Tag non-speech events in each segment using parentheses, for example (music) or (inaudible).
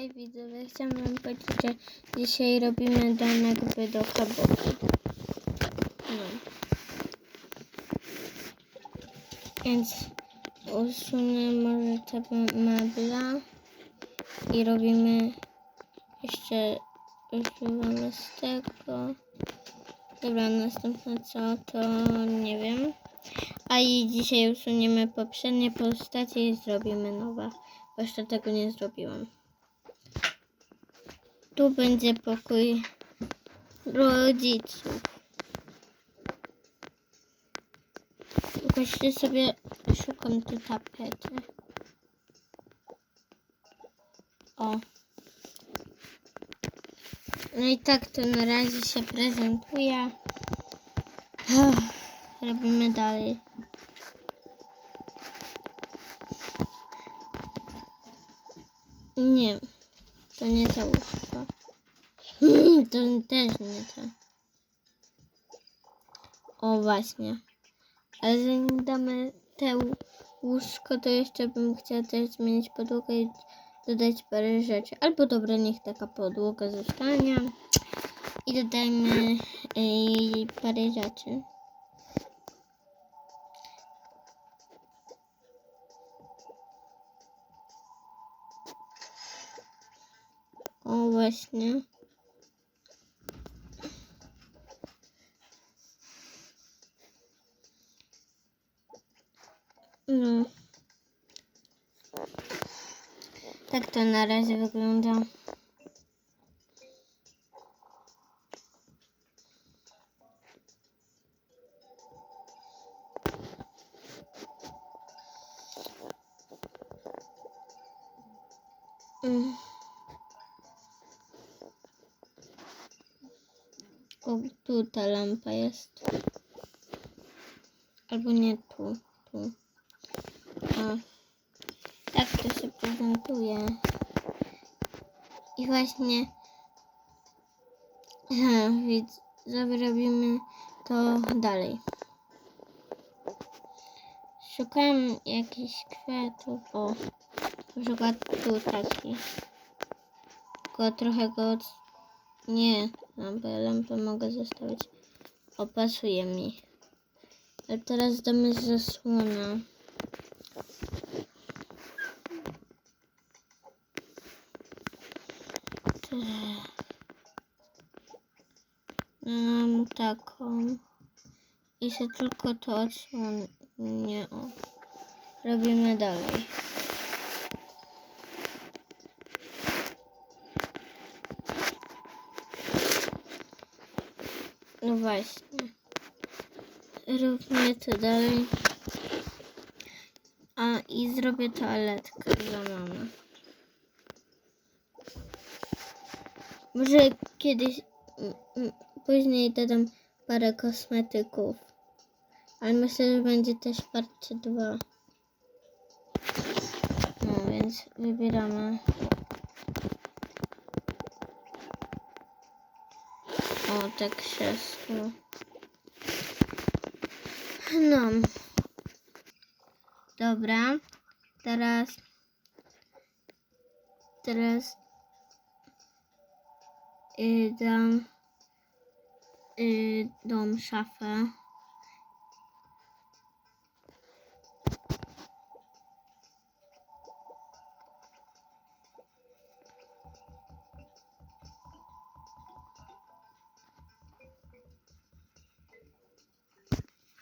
Hej widzowie, chciałam powiedzieć, że dzisiaj robimy by do kaboki. No. Więc usunę może tego mebla i robimy jeszcze używamy z tego. Dobra, następne co to nie wiem. A i dzisiaj usuniemy poprzednie postacie i zrobimy nowe. Jeszcze tego nie zrobiłam. Tu będzie pokój rodziców. Właśnie sobie szukam tu tapety. O. No i tak to na razie się prezentuje. (sighs) Robimy dalej. Nie, to nie ta łóżka. To też nie ta. O właśnie. Ale zanim damy te łó- łóżko, to jeszcze bym chciała też zmienić podłogę i dodać parę rzeczy. Albo dobra, niech taka podłoga zostanie. I dodajmy yy, parę rzeczy. O właśnie. No. Tak to na razie wygląda. Mm. O, tu ta lampa jest. Albo nie tu, tu. O. Tak to się prezentuje. I właśnie ha, widz, zrobimy to dalej. Szukam jakichś kwiatów. O, na przykład tu taki. Tylko trochę go od... Nie, lampę, lampę mogę zostawić. O, pasuje mi. Ale teraz damy zasłona. Mam taką. I się tylko to odsłonię. Robimy dalej. No właśnie. Róbmy to dalej. A i zrobię toaletkę dla mamy. Może kiedyś, m, m, później dodam parę kosmetyków. Ale myślę, że będzie też parte 2. No więc wybieramy. O, te krzesło. No. Dobra. Teraz. Teraz. Y, dam. Y, dom szafę.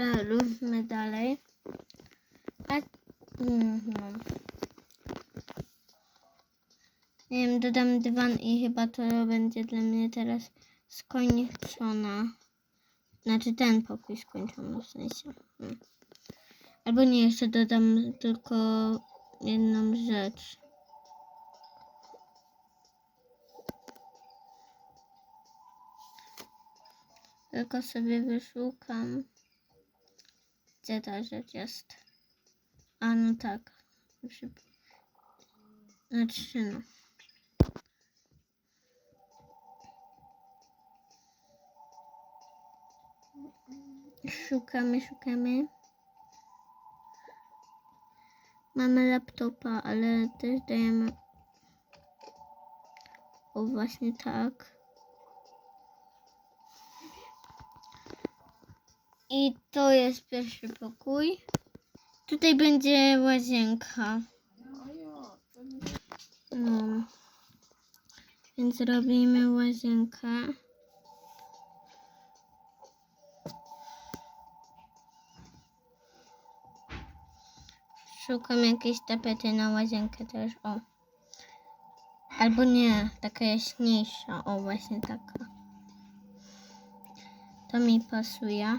Dobra, Róbmy dalej. A, mhm. Nie wiem, dodam dywan i chyba to będzie dla mnie teraz skończona. Znaczy ten pokój skończony w sensie. Hmm. Albo nie, jeszcze dodam tylko jedną rzecz. Tylko sobie wyszukam. Gdzie ta rzecz jest? A no tak. Znaczy no. Szukamy, szukamy. Mamy laptopa, ale też dajemy O, właśnie tak. I to jest pierwszy pokój. Tutaj będzie łazienka. No. Więc robimy łazienkę. Szukam jakiejś tapety na łazienkę też. O. Albo nie, taka jaśniejsza. O, właśnie taka. To mi pasuje.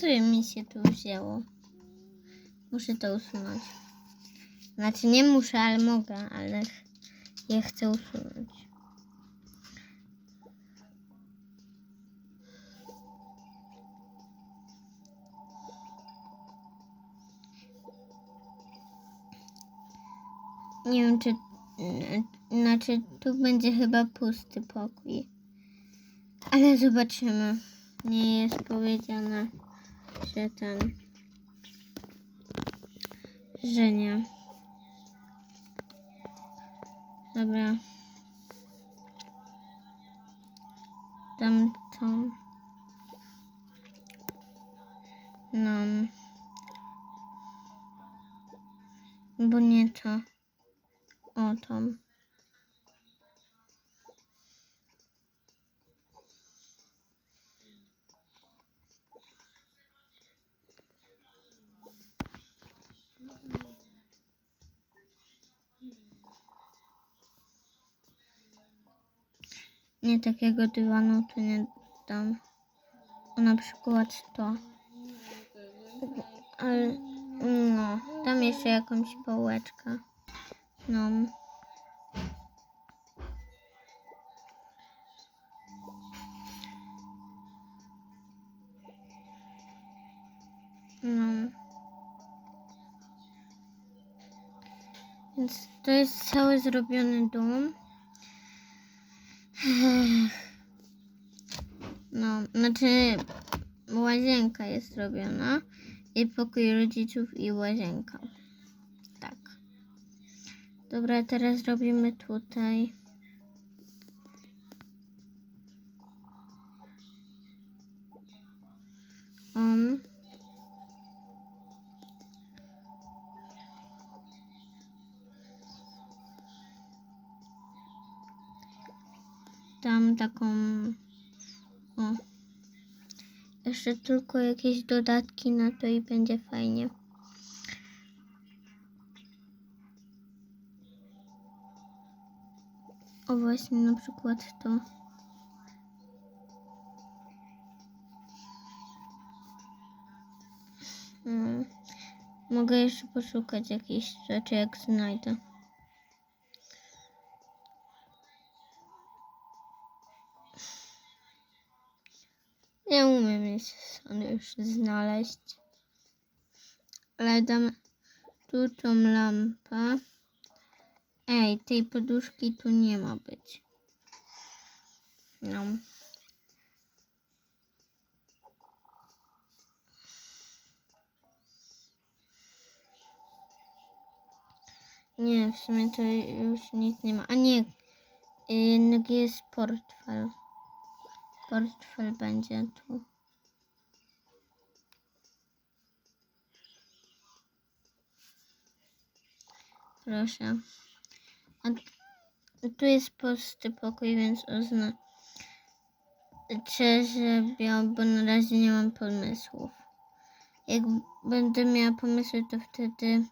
Co mi się tu wzięło? Muszę to usunąć. Znaczy nie muszę, ale mogę, ale je chcę usunąć. Nie wiem, czy. Znaczy, tu będzie chyba pusty pokój. Ale zobaczymy. Nie jest powiedziane, że ten. Że. Dobra. Dam to. No. Bo nie to. O, tam. Nie takiego dywanu tu nie dam. O, na przykład to. Ale no, dam jeszcze jakąś połeczkę. No. No. Więc to jest cały zrobiony dom. No, znaczy łazienka jest zrobiona i pokój rodziców i łazienka. Tak. Dobra, teraz robimy tutaj. On. Tam taką. O. Jeszcze tylko jakieś dodatki na to i będzie fajnie. O właśnie na przykład to. Mm. Mogę jeszcze poszukać jakichś rzeczy, jak znajdę. Już znaleźć. Ale dam tu tą lampę. Ej, tej poduszki tu nie ma być. No. Nie, w sumie to już nic nie ma. A nie, jednak jest portfel. Portfel będzie tu. Proszę. A tu jest pusty pokój, więc oznaczę, że biał, bo na razie nie mam pomysłów. Jak będę miała pomysły, to wtedy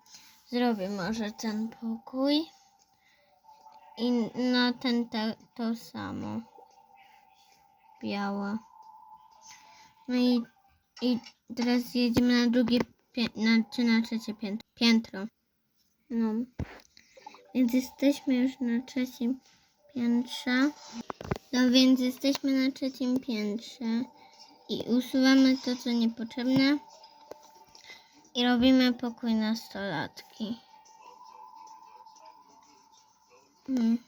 zrobię może ten pokój. I na ten ta, to samo. Białe. No i, i teraz jedziemy na drugie na, czy na trzecie piętro. piętro. No. Więc jesteśmy już na trzecim piętrze. No więc jesteśmy na trzecim piętrze. I usuwamy to, co niepotrzebne. I robimy pokój nastolatki. Mm.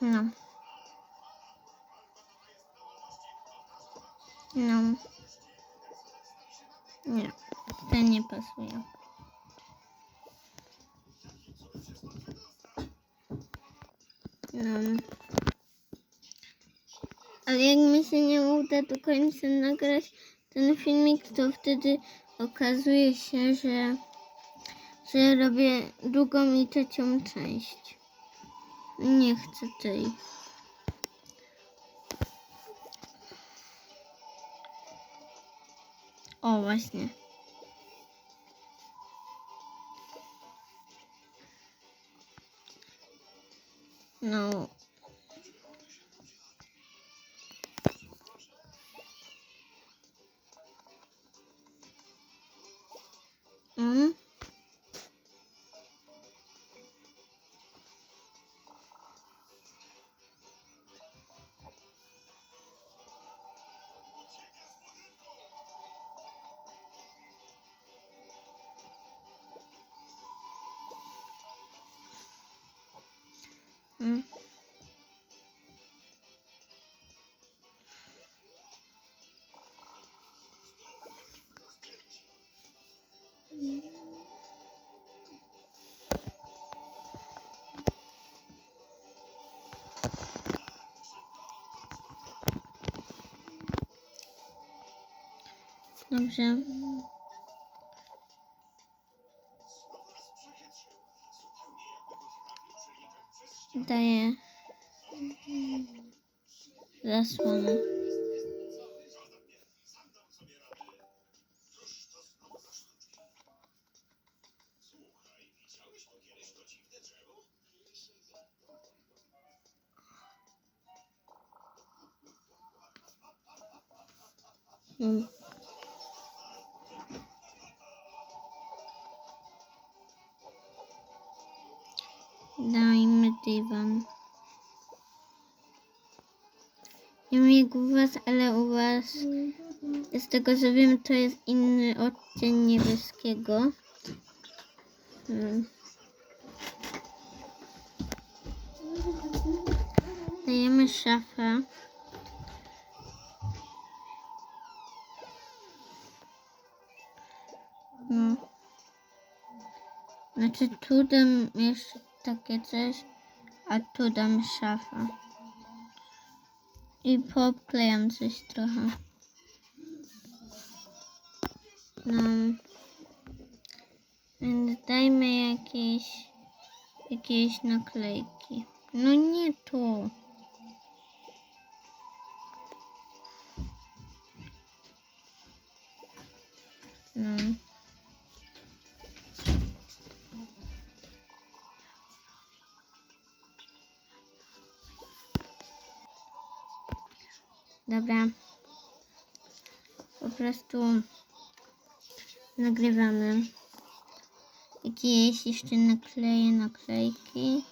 No. No. Nie, ten nie pasuje. No. Ale jak mi się nie uda do końca nagrać ten filmik, to wtedy okazuje się, że, że robię drugą i trzecią część. Nie chcę tej. O, właśnie. No. Dobrze. Daję zasłonę. Mm. Dajmy dywan. Nie wiem jak u was, ale u was z tego co wiem to jest inny odcień niebieskiego. Hmm. Dajemy szafę. No. Znaczy tu dam jeszcze takie coś, a tu dam szafę. I poobklejam coś trochę. No. Więc dajmy jakieś, jakieś naklejki. No nie tu. No. Dobra. Po prostu nagrywamy. Jakieś jeszcze nakleję naklejki.